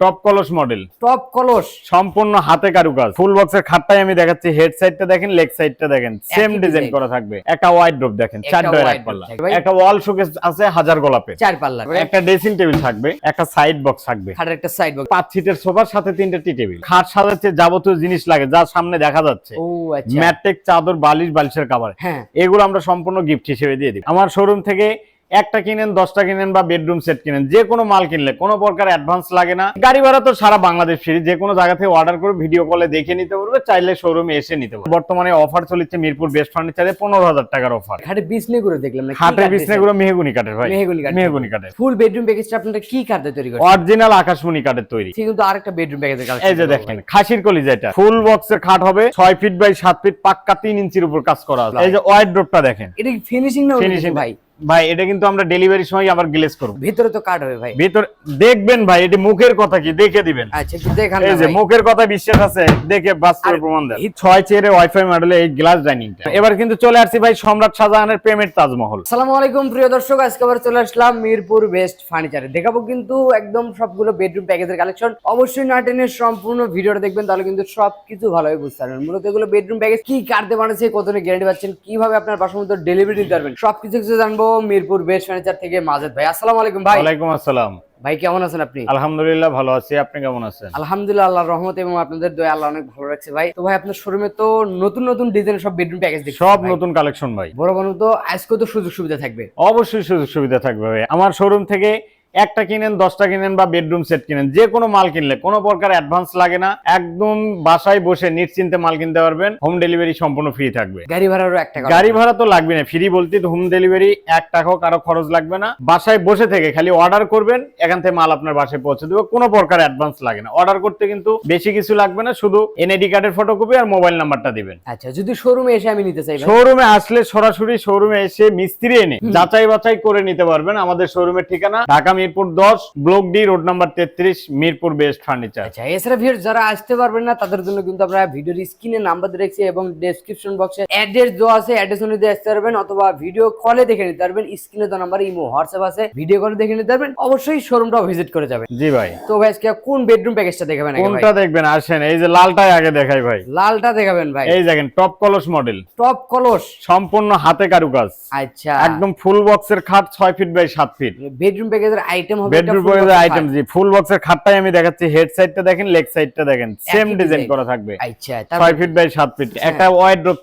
Top কলস model top কলস সম্পূর্ণ হাতে কারুকাজ। ফুল বক্সের খাটটাই আমি দেখাচ্ছি হেড সাইডটা দেখেন লেগ সাইডটা দেখেন। সেম ডিজাইন করা থাকবে। একটা ওয়াইড ড্রপ দেখেন চার ডয়ের এক পাল্লা। একটা ওয়াল শোকেস আছে হাজার গোলাপে চার পাল্লা। একটা ড্রেসিং টেবিল থাকবে একটা সাইড বক্স থাকবে। খাটের একটা সাইড বক্স পাঁচ সিটের সোফার সাথে তিনটা টি টেবিল খাট সাজাচ্ছে যাবতীয় জিনিস লাগে যা সামনে দেখা যাচ্ছে। ও আচ্ছা। ম্যাট্রিক চাদর বালিশ বালিশের কাভার হ্যাঁ। এগুলো আমরা সম্পূর্ণ গিফট হিসেবে দিয়ে দিই আমার শোরুম থেকে একটা কিনেন দশটা কিনেন বা বেডরুম সেট কিনেন যে কোনো মাল কিনলে কোনো প্রকার অ্যাডভান্স লাগে না। গাড়ি ভাড়া তো সারা বাংলাদেশ ফ্রি যে কোনো জায়গা থেকে অর্ডার করে ভিডিও কলে দেখে নিতে পারবে চাইলে শোরুমে এসে নিতে পারবে। বর্তমানে অফার চলছে মিরপুর বেস্ট ফার্নিচারে পনেরো হাজার টাকার অফার খাটে বিছনে করে দেখলাম না হাটের বিছনাগুলো মেহগুনি কাঠের ভাই। মেহগনি কাঠের। মেহগুনি কাঠের। ফুল বেডরুম প্যাকেজটা আপনারা কি কাঠে তৈরি করছেন অরিজিনাল আকাশমণি কাঠের তৈরি। ঠিক কিন্তু আরেকটা বেডরুম প্যাকেজের কাজ এই যে দেখেন খাসির কলি যেটা ফুল বক্সের খাট হবে ছয় ফিট বাই সাত ফিট পাক্কা তিন ইঞ্চির উপর কাজ করা আছে। এই যে ওয়াইড ড্রপটা দেখেন। এটা কি ফিনিশিং না ফিনিশিং ভাই? ভাই এটা কিন্তু আমরা ডেলিভারির সময় আবার গ্লেজ করব। ভিতরে তো কাট হবে ভাই। ভিতর দেখবেন ভাই এটি মুখের কথা কি? দেখে দিবেন। আচ্ছা একটু দেখান এই যে মুখের কথা বিশ্বাস আছে দেখে বাস্তবে প্রমাণ দেন। এই- ছয় চেয়ারে ওয়াইফাই মডেলে এই গ্লাস ডাইনিংটা এবার কিন্তু চলে আসছি ভাই সম্রাট শাহজাহানের প্রেমের তাজমহল। আসসালামু আলাইকুম প্রিয় দর্শক। আজকে আবার চলে আসলাম মিরপুর বেস্ট ফার্নিচারে দেখাবো কিন্তু একদম সবগুলো বেডরুম প্যাকেজের কালেকশন অবশ্যই না টেনে সম্পূর্ণ ভিডিওটা দেখবেন তাহলে কিন্তু সবকিছু ভালোভাবে বুঝতে পারবেন। মূলত এগুলো বেডরুম প্যাকেজ কি কাটতে বানাচ্ছে কতটা গ্যারান্টি পাচ্ছেন কীভাবে আপনার বাসার মতো ডেলিভারি দিতে পারবেন সবকিছু কিছু জানব। মিরপুর বেস্ট ফার্নিচার থেকে মাজেদ ভাই। আসসালামু আলাইকুম ভাই। ওয়ালাইকুম আসসালাম। ভাই কেমন আছেন আপনি? আলহামদুলিল্লাহ ভালো আছি। আপনি কেমন আছেন? আলহামদুলিল্লাহ আল্লাহর রহমত এবং আপনাদের দয়া আল্লাহ অনেক ভালো রাখছে ভাই। তো ভাই আপনার শোরুমে তো নতুন নতুন ডিজাইনের সব বেডরুম প্যাকেজ দেখছি সব নতুন কালেকশন ভাই। বড় বড় তো আজকে তো সুযোগ সুবিধা থাকবে। অবশ্যই সুযোগ সুবিধা থাকবে ভাই। আমার শোরুম থেকে একটা কিনেন দশটা কিনেন বা বেডরুম সেট কিনেন যে কোনো মাল কিনলে কোনো প্রকার অ্যাডভান্স লাগে না একদম বাসায় বসে নিশ্চিন্তে মাল কিনতে পারবেন হোম ডেলিভারি সম্পূর্ণ ফ্রি থাকবে। গাড়ি ভাড়ারও এক টাকা গাড়ি ভাড়া তো লাগবে না ফ্রি বলতে হোম ডেলিভারি এক টাকাও কারও খরচ লাগবে না। বাসায় বসে থেকে খালি অর্ডার করবেন এখান থেকে মাল আপনার বাসায় পৌঁছে দেবে কোনো প্রকার অ্যাডভান্স লাগে না। অর্ডার করতে কিন্তু বেশি কিছু লাগবে না শুধু এনআইডি কার্ডের ফটোকপি আর মোবাইল নাম্বারটা দিবেন। আচ্ছা যদি শোরুমে এসে আমি নিতে চাই শোরুমে আসলে সরাসরি শোরুমে এসে মিস্ত্রি এনে যাচাই বাছাই করে নিতে পারবেন আমাদের শোরুমের ঠিকানা ঢাকা মিরপুর দশ ব্লক ডি রোড নাম্বার তেত্রিশ মিরপুর বেস্ট ফার্নিচার। আচ্ছা এছাড়া ভিউর যারা আসতে পারবেন না তাদের জন্য কিন্তু আমরা ভিডিওর স্ক্রিনে নাম্বার দিয়ে রেখেছি এবং ডেসক্রিপশন বক্সে অ্যাড্রেস দেওয়া আছে। অ্যাড্রেস অনুযায়ী আসতে পারবেন অথবা ভিডিও কলে দেখে নিতে পারবেন। স্ক্রিনে তো নাম্বার ইমো হোয়াটসঅ্যাপ আছে। ভিডিও কলে দেখে নিতে পারবেন। অবশ্যই শোরুমটাও ভিজিট করে যাবেন। জি ভাই। তো ভাই আজকে কোন বেডরুম প্যাকেজটা দেখাবেন কোনটা দেখবেন? আসেন এই যে লালটাই আগে দেখাই ভাই। লালটা দেখাবেন ভাই। এই দেখেন টপ কলস মডেল টপ কলস। সম্পূর্ণ হাতে কারুকাজ। আচ্ছা। একদম ফুল বক্সের খাট ছয় ফিট বাই সাত ফিট বেডরুম প্যাকেজের আইটেম হবে বেডরুম আইটেম জি ফুল বক্সের খাটটাই আমি দেখাচ্ছি হেড সাইডটা দেখেন লেগ সাইডটা দেখেন সেম ডিজাইন করা থাকবে। আচ্ছা ফিট বাই সাত ফিট একটা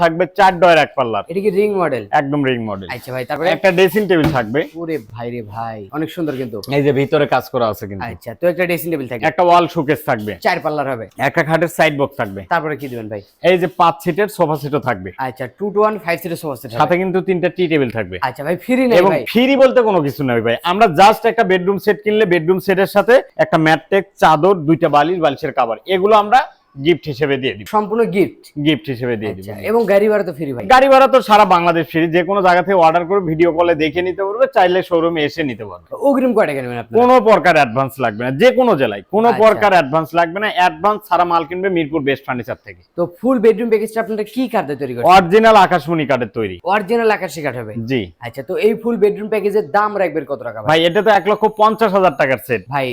থাকবে চার ডয়ের এক পাল্লার। এটা কি রিং মডেল একদম রিং মডেল আচ্ছা ভাই তারপরে একটা ড্রেসিং টেবিল থাকবে। ওরে ভাই রে ভাই অনেক সুন্দর কিন্তু। এই যে ভিতরে কাজ করা আছে কিন্তু। আচ্ছা তো একটা ড্রেসিং টেবিল থাকবে। একটা ওয়াল শোকেস থাকবে। চার পাল্লার হবে। একটা খাটের সাইড বক্স থাকবে। তারপরে কি দিবেন ভাই? এই যে পাঁচ সিটের সোফা সেটও থাকবে। আচ্ছা টু টু ওয়ান ফাইভ সিটের সোফা সেট সাথে কিন্তু তিনটা টি টেবিল থাকবে। আচ্ছা ভাই ফ্রি নেই ভাই। ফ্রি বলতে কোনো কিছু নয় ভাই। আমরা জাস্ট একটা বেডরুম সেট কিনলে বেডরুম সেটের সাথে একটা ম্যাট্রেক, চাদর, দুইটা বালিশ, বালিশের কাবার এগুলো আমরা গিফট হিসেবে দিয়ে দিব। সম্পূর্ণ গিফট? গিফট হিসেবে দিয়ে দিব। আচ্ছা এবং গাড়ি ভাড়া তো ফ্রি ভাই? গাড়ি ভাড়া তো সারা বাংলাদেশ ফ্রি যে কোনো জায়গা থেকে অর্ডার করে ভিডিও কলে দেখে নিতে পারবে চাইলে শোরুমে এসে নিতে পারবে। অগ্রিম কয় টাকা নেবেন আপনি কোনো প্রকার অ্যাডভান্স লাগবে না যে কোনো জেলায়। কোনো আচ্ছা। প্রকার অ্যাডভান্স লাগবে না অ্যাডভান্স সারা মাল কিনবে মিরপুর বেস্ট ফার্নিচার থেকে। তো ফুল বেডরুম প্যাকেজটা আপনারা কি কাঠে তৈরি করছেন অরিজিনাল আকাশমণি কাঠের তৈরি। অরিজিনাল আকাশি কাঠ হবে? জি। আচ্ছা তো এই ফুল বেডরুম প্যাকেজের দাম রাখবেন কত টাকা ভাই? ভাই এটা তো এক লক্ষ পঞ্চাশ হাজার টাকার সেট ভাই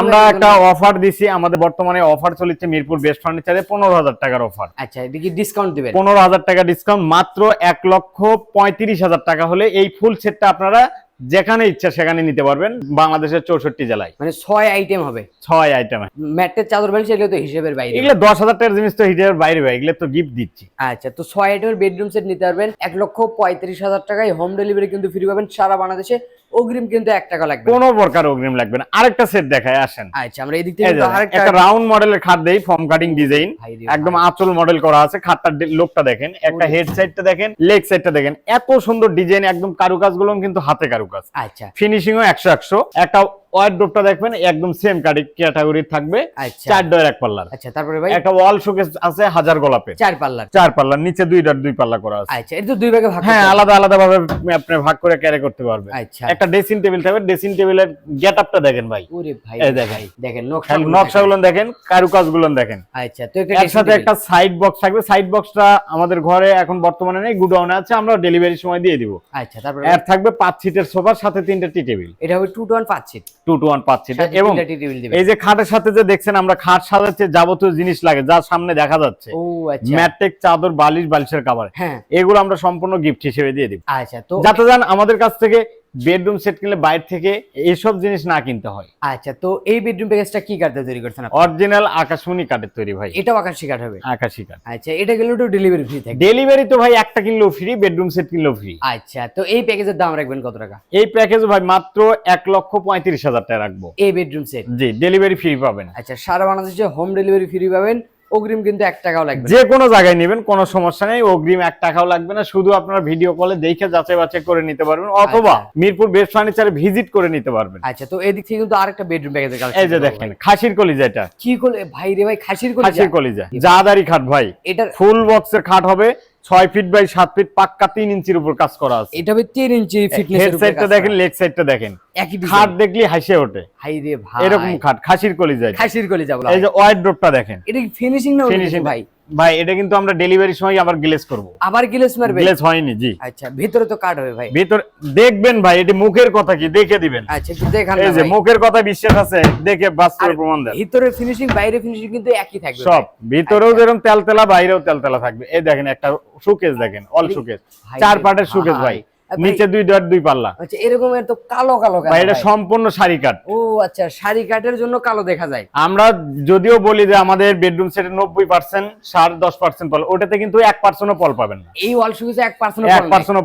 আমরা একটা অফার দিছি আমাদের বর্তমানে অফার চলছে মিরপুর বেস্ট ফার্নিচারে পনেরো হাজার টাকার অফার আচ্ছা এটা কি ডিসকাউন্ট দিবেন। পনেরো হাজার টাকা ডিসকাউন্ট মাত্র এক লক্ষ পঁয়ত্রিশ হাজার টাকা হলে এই ফুল সেটটা আপনারা যেখানে ইচ্ছা সেখানে নিতে পারবেন বাংলাদেশের চৌষট্টি জেলায়। মানে ছয় আইটেম হবে। ছয় আইটেম ম্যাটের চাদর বালিশ এগুলো তো হিসেবের বাইরে। এগুলো দশ হাজার টাকার জিনিস তো হিটের বাইরে ভাই এগুলো তো গিফট দিচ্ছি। আচ্ছা তো ছয় আইটেমের বেডরুম সেট নিতে পারবেন। এক লক্ষ পঁয়ত্রিশ হাজার টাকায় হোম ডেলিভারি কিন্তু ফ্রি পাবেন সারা বাংলাদেশে। অগ্রিম কিন্তু এক টাকা লাগবে কোনো প্রকার অগ্রিম লাগবে না। আরেকটা সেট দেখায় আসেন। আচ্ছা আমরা থেকে আরেকটা একটা রাউন্ড মডেলের খাট দেই ফর্ম কাটিং ডিজাইন একদম আঁচল মডেল করা আছে খাটটার লোকটা দেখেন একটা। হেড সাইডটা দেখেন লেগ সাইডটা দেখেন। এত সুন্দর ডিজাইন একদম কারুকাজগুলো কিন্তু হাতে কারুকাজ। আচ্ছা। ফিনিশিংও একশো একশো। একটা ওয়ার্ড্রোপটা দেখবেন একদম সেম ক্যাটাগরি থাকবে। আচ্ছা। চার ডয়ের এক পাল্লার। আচ্ছা তারপরে ভাই? একটা ওয়াল শোকেস আছে হাজার গোলাপে চার পাল্লার। চার পাল্লার নিচে দুই ডট দুই পাল্লা করা আছে। আচ্ছা এটা দুই ভাগে ভাগ হ্যাঁ আলাদা আলাদা ভাবে আপনি ভাগ করে ক্যারি করতে পারবেন। আচ্ছা। একটা ড্রেসিং টেবিল থাকবে ড্রেসিং টেবিলের দেখেন ভাই। ওরে ভাই এই দেখেন। দেখেন নকশাগুলো আচ্ছা তো একটা সাইড বক্স থাকবে। সাইড বক্সটা আমাদের ঘরে এখন বর্তমানে নেই গুডাউনে আছে আমরা ডেলিভারি সময় দিয়ে দিব। আচ্ছা তারপরে এর থাকবে পাঁচ সিটের সোফার সাথে তিনটা টি টেবিল এটা হবে টু টু ওয়ান পাঁচ সিট টু টু ওয়ান পাচ্ছি। এবং। এই যে খাটের সাথে যে দেখছেন আমরা খাট সাজাচ্ছে যাবতীয় জিনিস লাগে যা সামনে দেখা যাচ্ছে। আচ্ছা। ম্যাট্রিক চাদর বালিশ বালিশের কাভার হ্যাঁ। এগুলো আমরা সম্পূর্ণ গিফট হিসেবে দিয়ে দিব। আচ্ছা তো যাতে যান আমাদের কাছ থেকে বেডরুম সেট কিনলে বাইরে থেকে এইসব জিনিস না কিনতে হয়। আচ্ছা তো এই বেডরুম প্যাকেজটা কি কাঠে তৈরি করছেন আপনি? অরিজিনাল আকাশমণি কাঠের তৈরি ভাই। এটাও আকাশি কাঠ হবে? আকাশি কাঠ। আচ্ছা এটা গেলে তো ডেলিভারি ফ্রি থাকবে ডেলিভারি তো ভাই একটা কিনলেও ফ্রি বেডরুম সেট কিনলেও ফ্রি আচ্ছা তো এই প্যাকেজের দাম রাখবেন কত টাকা? এই প্যাকেজ ভাই মাত্র এক লক্ষ পঁয়ত্রিশ হাজার টাকা রাখব। এই বেডরুম সেট? জি ডেলিভারি ফ্রি পাবেন। আচ্ছা সারা বাংলাদেশে হোম ডেলিভারি ফ্রি পাবেন। অগ্রিম কিন্তু এক টাকাও লাগবে যে কোনো জায়গায় নেবেন কোনো সমস্যা নেই। অগ্রিম এক টাকাও লাগবে না শুধু আপনার ভিডিও কলে দেখে যাচাই বাছাই করে নিতে পারবেন অথবা আচ্ছা। মিরপুর বেস্ট ফার্নিচারে ভিজিট করে নিতে পারবেন। আচ্ছা তো এদিক থেকে কিন্তু আরেকটা বেডরুম প্যাকেজের কালেকশন এই যে দেখেন খাসির কলিজা এটা। কি করলে ভাই রে ভাই খাসির কলিজা? খাসির কলিজা। জাদারি খাট ভাই। এটা ফুল বক্সের খাট হবে। ছয় ফিট বাই সাত ফিট পাক্কা তিন ইঞ্চির উপর কাজ করা আছে। এটা হবে তিন ইঞ্চি ফিটনেস হেড সাইডটা দেখেন লেগ সাইডটা দেখেন। খাট দেখলি হাসে ওঠে। হাই রে ভাই। এরকম খাট খাসির কলি যায় খাসির কলি যাব এই যে ওয়াইড ড্রপটা দেখেন। এটা কি ফিনিশিং না ফিনিশিং ভাই? ভাই এটা কিন্তু আমরা ডেলিভারি সময় আবার গ্লেজ করব। আবার গিলেস মারবে? গ্লেজ হয়নি জি। আচ্ছা ভিতরে তো কাট হবে ভাই। ভিতর দেখবেন ভাই এটি মুখের কথা কি? দেখে দিবেন। আচ্ছা একটু দেখান এই যে মুখের কথা বিশ্বাস আছে দেখে বাস্তবে প্রমাণ দেন। ভিতরে ফিনিশিং বাইরে ফিনিশিং কিন্তু একই থাকবে সব। ভিতরেও যেরকম তেলতেলা বাইরেও তেলতেলা থাকবে। এই দেখেন একটা সুকেজ দেখেন অল সুকেজ চার পার্টের সুকেজ ভাই ভাই। নিচে দুই ডট দুই পাল্লা। আচ্ছা এরকমের তো কালো কালো ভাই এটা সম্পূর্ণ শাড়ি কাট। ও আচ্ছা শাড়ি কাটের জন্য কালো দেখা যায়। আমরা যদিও বলি যে আমাদের বেডরুম সেটে নব্বই পার্সেন্ট সার দশ পার্সেন্ট পল ওটাতে কিন্তু পল পাবেন না। এই ওয়াল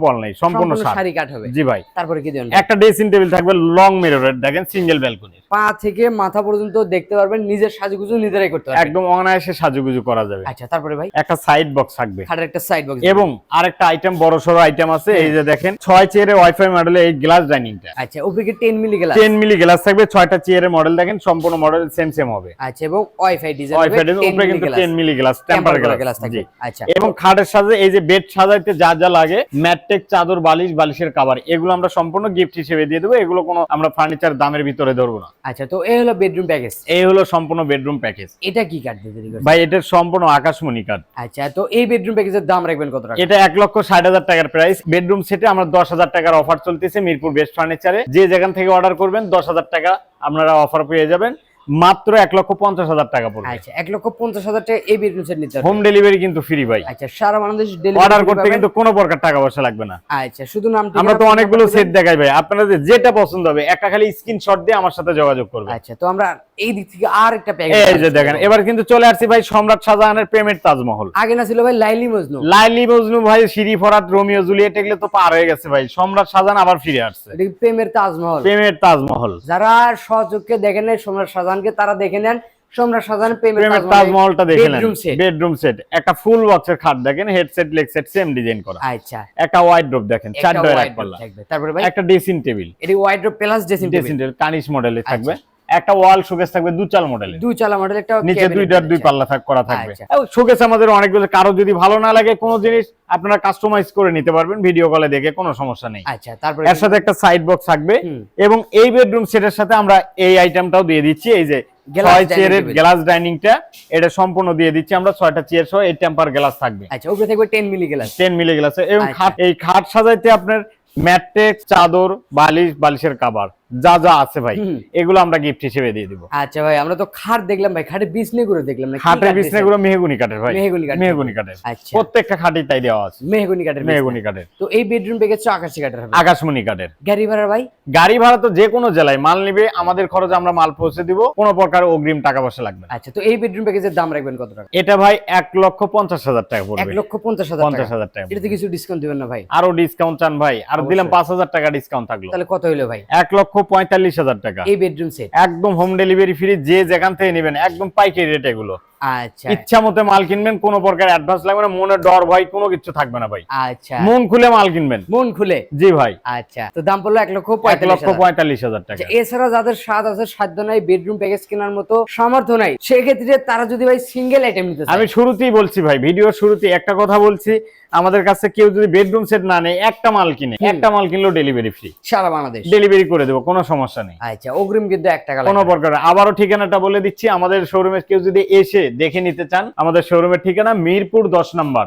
পল নেই। সম্পূর্ণ শাড়ি। কাট হবে। জি ভাই। তারপরে কি দেবেন? একটা ড্রেসিং টেবিল থাকবে লং মিররের দেখেন সিঙ্গেল ব্যালকনির পা থেকে মাথা পর্যন্ত দেখতে পারবেন নিজের সাজুগুজু নিজেরাই করতে পারবেন। একদম অনায়াসে সাজুগুজু করা যাবে। আচ্ছা তারপরে ভাই? একটা সাইড বক্স থাকবে। খাটের একটা সাইড বক্স এবং আরেকটা আইটেম বড় সড়ো আইটেম আছে এই যে দেখেন ছয় চেয়ারের ওয়াইফাই মডেলে এই গ্লাস ডাইনিংটা আচ্ছা উপরে কি 10 milli glass ten milli glass থাকবে ছয়টা চেয়ারের মডেল দেখেন সম্পূর্ণ মডেল সেম সেম হবে। আচ্ছা এবং ওয়াইফাই ডিজাইন ওয়াইফাই ডিজাইন উপরে কিন্তু ten milli glass temper glass থাকবে। আচ্ছা। এবং খাটের সাথে এই যে বেড সাজাইতে যা যা লাগে ম্যাট্রেক চাদর বালিশ বালিশের কাভার এগুলো আমরা সম্পূর্ণ গিফট হিসেবে দিয়ে দেবো। এগুলো কোনো আমরা ফার্নিচার দামের ভিতরে ধরবো না। আচ্ছা তো এই হলো বেডরুম প্যাকেজ এই হলো সম্পূর্ণ বেডরুম প্যাকেজ এটা কি কাট করছেন? ভাই এটার সম্পূর্ণ আকাশমণি কাট আচ্ছা তো এই বেডরুম প্যাকেজের দাম রাখবেন কত টাকা? এটা এক লক্ষ ষাট হাজার টাকার প্রাইস বেডরুম সেটে আমরা দশ হাজার টাকার অফার চলতেছে মিরপুর বেস্ট ফার্নিচারে যে যেখান থেকে অর্ডার করবেন দশ হাজার টাকা আপনারা অফার পেয়ে যাবেন। মাত্র এক লক্ষ পঞ্চাশ হাজার টাকা পড়বে। আচ্ছা এক লক্ষ পঞ্চাশ হাজার টাকা এই বেডরুম সেট নিতে হোম ডেলিভারি কিন্তু ফ্রি ভাই। আচ্ছা সারা বাংলাদেশ অর্ডার করতে কিন্তু কোনো প্রকার টাকা পয়সা লাগবে না। আচ্ছা শুধু নাম আমরা তো অনেকগুলো সেট দেখাই ভাই। আপনাদের যেটা পছন্দ হবে একটা খালি স্ক্রিনশট দিয়ে আমার সাথে যোগাযোগ করবে আচ্ছা তো আমরা এই দিক থেকে আর একটা প্যাকেজ এই যে দেখেন এবার কিন্তু চলে আসছি ভাই সম্রাট শাহজাহানের প্রেমের তাজমহল। আগে না ছিল ভাই লাইলি মজনু। লাইলি মজনু ভাই সিঁড়ি ফরাত রোমিও জুলিয়েট এগুলো তো পার হয়ে গেছে ভাই। সম্রাট শাহজাহান আবার ফিরে আসছে। প্রেমের তাজমহল? প্রেমের তাজমহল। যারা সচক্ষে দেখেন সম্রাট শাহজাহানকে তারা দেখে নেন। সম্রাট শাহজাহান প্রেমের তাজমহলটা দেখে নেন। বেডরুম সেট একটা ফুল বক্সের খাট দেখেন headset leg set same design করা। আচ্ছা। একটা ওয়াইড ড্রপ দেখেন চার ডয়ের এক পাল্লা থাকবে। তারপরে ভাই? একটা ড্রেসিং টেবিল এটি wide plus dressing table table কানিশ মডেলে থাকবে। একটা ওয়াল শোকেস থাকবে দু চাল মডেলে দুই চালা মডেল একটা নিচে। দুইটার দুই পাল্লা থাক করা থাকবে। আচ্ছা। শোকেস আমাদের অনেকগুলো কারও যদি ভালো না লাগে কোনো জিনিস আপনারা কাস্টমাইজ করে নিতে পারবেন ভিডিও কলে দেখে কোনো সমস্যা নেই। আচ্ছা তারপরে এর সাথে একটা সাইড বক্স থাকবে এবং এই বেডরুম সেটের সাথে আমরা এই আইটেমটাও দিয়ে দিচ্ছি এই যে ছয় চেয়ারের। গ্লাস ডাইনিংটা এটা সম্পূর্ণ দিয়ে দিচ্ছি আমরা ছয়টা চেয়ার সহ এই টেম্পার গ্লাস থাকবে। আচ্ছা উপরে থাকবে 10 milli glass ten milli glass এবং আচ্ছা। খাট এই খাট সাজাইতে আপনার ম্যাট্রেক্স চাদর বালিশ বালিশের কাবার যা যা আছে ভাই এগুলো আমরা গিফট হিসেবে দিয়ে দিব। আচ্ছা ভাই আমরা তো খাট দেখলাম ভাই খাটে বিছনে করে দেখলাম না কি খাটের কাঠ বিছনা? গুলো মেহগুনি কাঠের ভাই মেহগনি কাঠ মেহগুনি কাঠের। আচ্ছা। প্রত্যেকটা খাটই তাই দেওয়া আছে। মেহগনি কাঠের মেহগুনি কাঠের। তো এই বেডরুম প্যাকেজ আকাশি কাঠের হবে। আকাশমণি কাঠের। গাড়ি ভাড়া ভাই? গাড়ি ভাড়া তো যে কোনো জেলায় মাল নিবে আমাদের খরচে আমরা মাল পৌঁছে দিব কোনো প্রকার অগ্রিম টাকা পয়সা লাগবে আচ্ছা তো এই বেডরুম প্যাকেজের দাম রাখবেন কত টাকা? এটা ভাই এক লক্ষ পঞ্চাশ হাজার টাকা এক পড়বে লক্ষ পঞ্চাশ হাজার পঞ্চাশ টাকা হাজার টাকা এটাতে কিছু ডিসকাউন্ট দিবেন না ভাই? আরও ডিসকাউন্ট চান ভাই আর দিলাম। পাঁচ হাজার টাকা ডিসকাউন্ট থাকল। তাহলে কত হইল ভাই? এক লক্ষ পঁয়তাল্লিশ হাজার টাকা। এই বেডরুম সেট একদম হোম ডেলিভারি ফ্রি যে যেখান থেকে নেবেন একদম পাইকারি রেট এগুলো। আচ্ছা। ইচ্ছা মতো মাল কিনবেন কোনো প্রকার অ্যাডভান্স লাগবে না মনে ডর ভয় কোনো কিছু থাকবে না ভাই। আচ্ছা। মন খুলে মাল কিনবেন। মন খুলে? জি ভাই। আচ্ছা। তো দাম পড়ল এক লক্ষ এক পঁয়তাল্লিশ লক্ষ হাজার। পঁয়তাল্লিশ হাজার টাকা। আচ্ছা, এছাড়া যাদের স্বাদ আছে সাধ্য নাই বেডরুম প্যাকেজ কেনার মতো সামর্থ্য নাই সেক্ষেত্রে তারা যদি ভাই সিঙ্গেল আইটেম নিতে আমি শুরুতেই বলছি ভাই ভিডিওর শুরুতেই একটা কথা বলছি আমাদের কাছে কেউ যদি বেডরুম সেট না নেয় একটা মাল কিনে একটা মাল কিনলেও ডেলিভারি ফ্রি সারা বাংলাদেশ। ডেলিভারি করে দেবো কোনো সমস্যা নেই। আচ্ছা অগ্রিম কিন্তু এক টাকা কোনো প্রকার আবারও ঠিকানাটা বলে দিচ্ছি আমাদের শোরুমে কেউ যদি এসে দেখে নিতে চান আমাদের শোরুমের ঠিকানা মিরপুর দশ নম্বর।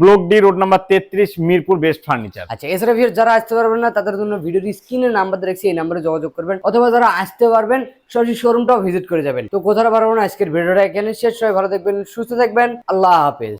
ব্লক ডি রোড নাম্বার তেত্রিশ মিরপুর বেস্ট ফার্নিচার আচ্ছা এছাড়া যারা আসতে পারবেন না তাদের জন্য ভিডিওর স্ক্রিনে নাম্বার দেখছি এই নাম্বারে যোগাযোগ করবেন। অথবা যারা আসতে পারবেন সরাসরি শোরুমটাও ভিজিট করে যাবেন। তো কোথাও পারব না আজকের ভিডিওটা এখানে শেষ। সবাই ভালো থাকবেন সুস্থ থাকবেন। আল্লাহ হাফেজ।